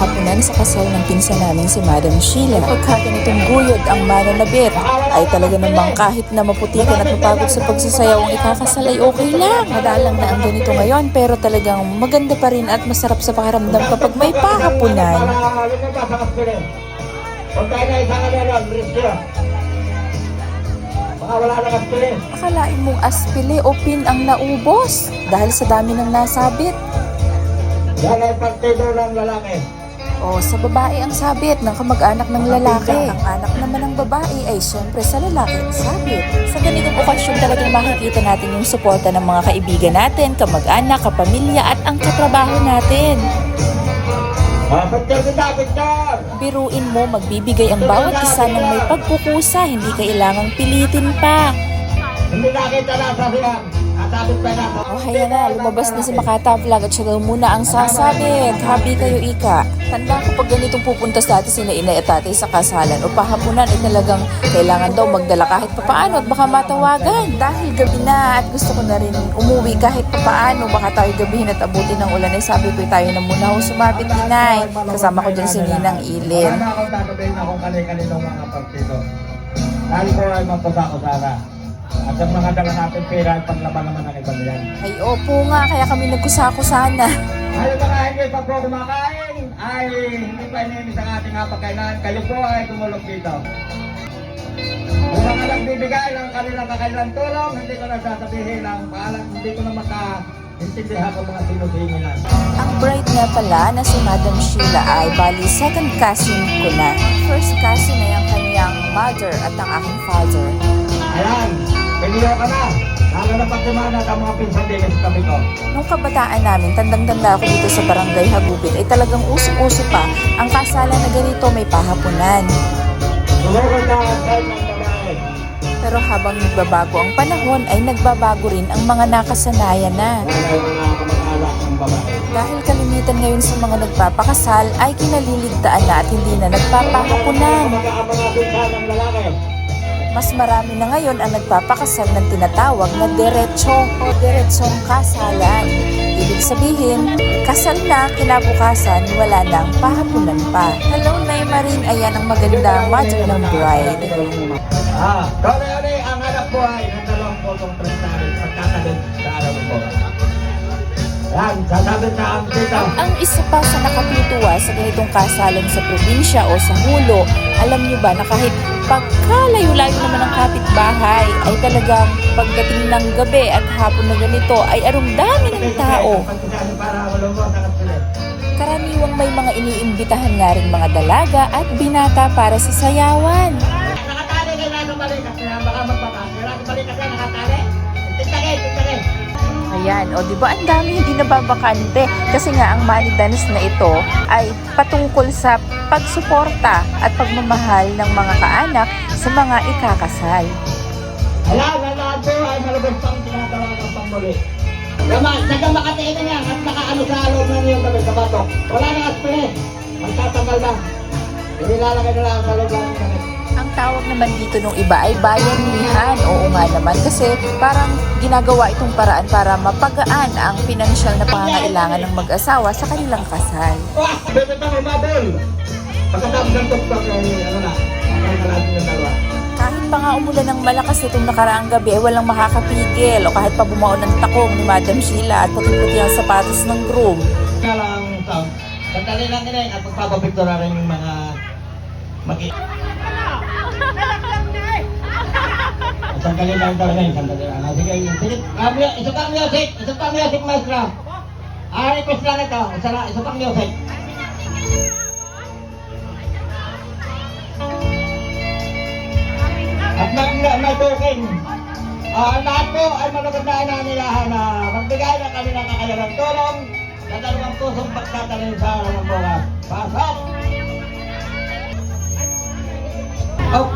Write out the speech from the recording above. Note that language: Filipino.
pahapunan sa kasal ng pinsan namin si Madam Sheila. Pagka ganitong guyod ang mananabit, ay talaga namang kahit na maputikan at mapagod sa pagsasayaw ang ikakasal ay okay lang. Madalang na ang ganito ngayon pero talagang maganda pa rin at masarap sa pakiramdam kapag may pahapunan. Huwag tayo na isang ano. Akalain mong aspile o pin ang naubos dahil sa dami ng nasabit. Yan ay partido ng lalaki. O sa babae ang sabit ng kamag-anak ng lalaki. Ang anak naman ng babae ay syempre sa lalaki ang sabit. Sa ganitong okasyon talagang makikita natin yung suporta ng mga kaibigan natin, kamag-anak, kapamilya at ang katrabaho natin. Ah, kita! Biruin mo, magbibigay ang bawat isa ng may pagkukusa, hindi kailangang pilitin pa. Hindi nakita na sa silang. Atapit pa na. Lumabas na si Makata Vlog at siya daw muna ang sasabit. Happy kayo, Ika. Tanda ko pag ganitong pupunta sa dati sila inay at tatay sa kasalan o pahapunan ay talagang kailangan daw magdala kahit papaano at baka matawagan. Dahil gabi na at gusto ko na rin umuwi kahit papaano baka tayo gabihin at abutin ng ulan ay sabi ko tayo na muna ho sumabit inay. Kasama ko dyan si Ninang Ilin. Wala na akong tatabihin na kung kani-kaninong mga partido. Dahil ko ay magpapako sana. At ang mga dala natin pera ay panglaban naman ng iba niyan. Ay opo nga, kaya kami nagkusako sana. Ay, mga hindi pa po kumakain. Ay, hindi pa iniinis ang ating hapagkainan. Kayo po ay tumulong dito. Kung mga nagbibigay ng kanilang kakailang tulong, hindi ko na sasabihin ang paalam, hindi ko na makaintindihan kung mga sinusingilan. Ang bright nga pala na si Madam Sheila ay bali second cousin ko na. First cousin ay ang kanyang mother at ang aking father. Piniyo ka na. Lalo na pag dumanat ang mga pinsan din sa tabi ko. Nung kabataan namin, tandang-tanda ako dito sa barangay Hagupit ay talagang usok-uso pa ang kasalan na ganito may pahapunan. Sumugod na ang side ng babae. Pero habang nagbabago ang panahon ay nagbabago rin ang mga nakasanayan na. Dahil kalimitan ngayon sa mga nagpapakasal ay kinaliligtaan na at hindi na nagpapahapunan. Mas marami na ngayon ang nagpapakasal ng tinatawag na derecho o diretsong kasalan. Ibig sabihin, kasal na, kinabukasan, wala nang pahapunan pa. Hello, Nay Maring, ayan ang magandang mother ng bride. Ah, Oli, ang hanap buhay ang isa pa sa nakatutuwa sa ganitong kasalan sa probinsya o sa hulo, alam niyo ba na kahit pagkalayo-layo naman ang kapitbahay, ay talagang pagdating ng gabi at hapon na ganito ay arong dami ng tao. Karaniwang may mga iniimbitahan nga rin mga dalaga at binata para sa sayawan. Ayan, o di ba ang dami hindi nababakante kasi nga ang money dance na ito ay patungkol sa pagsuporta at pagmamahal ng mga kaanak sa mga ikakasal. Ang lahat po ay malabas pang tinatawag ang pangmuli. Naman, tagang makatiin na yan at nakaano sa loob ng iyong gabi sa batok. Wala nang aspire. Magtatanggal na. Inilalagay na lang sa loob ng gabi. Ang tawag naman dito nung iba ay bayanihan. Oo nga naman kasi parang ginagawa itong paraan para mapagaan ang pinansyal na pangangailangan ng mag-asawa sa kanilang kasal. Wah! Bebe pa umabol! Pagkatapos ng tuktok ay ano na, ang kalahati ng dalawa. Kahit pa nga umulan ng malakas itong nakaraang gabi ay walang makakapigil o kahit pa bumao ng takong ni Madam Sheila at puti-puti ang sapatos ng groom. Kaya lang sound. Sandali lang kinay at magpapapicture rin yung mga Sandali lang daw rin, sandali lang. Ah, Sige, sige. Ah, mu- Isa pang music, isa pang music, maestro. Ah, request lang ito. Isa, isa pang music. At mag may token. Ah, lahat po ay manood na inanilahan na magbigay ng kanilang kakayalang tulong sa dalawang pusong pagtatanim sa araw ng bukas. Pasok! Oh,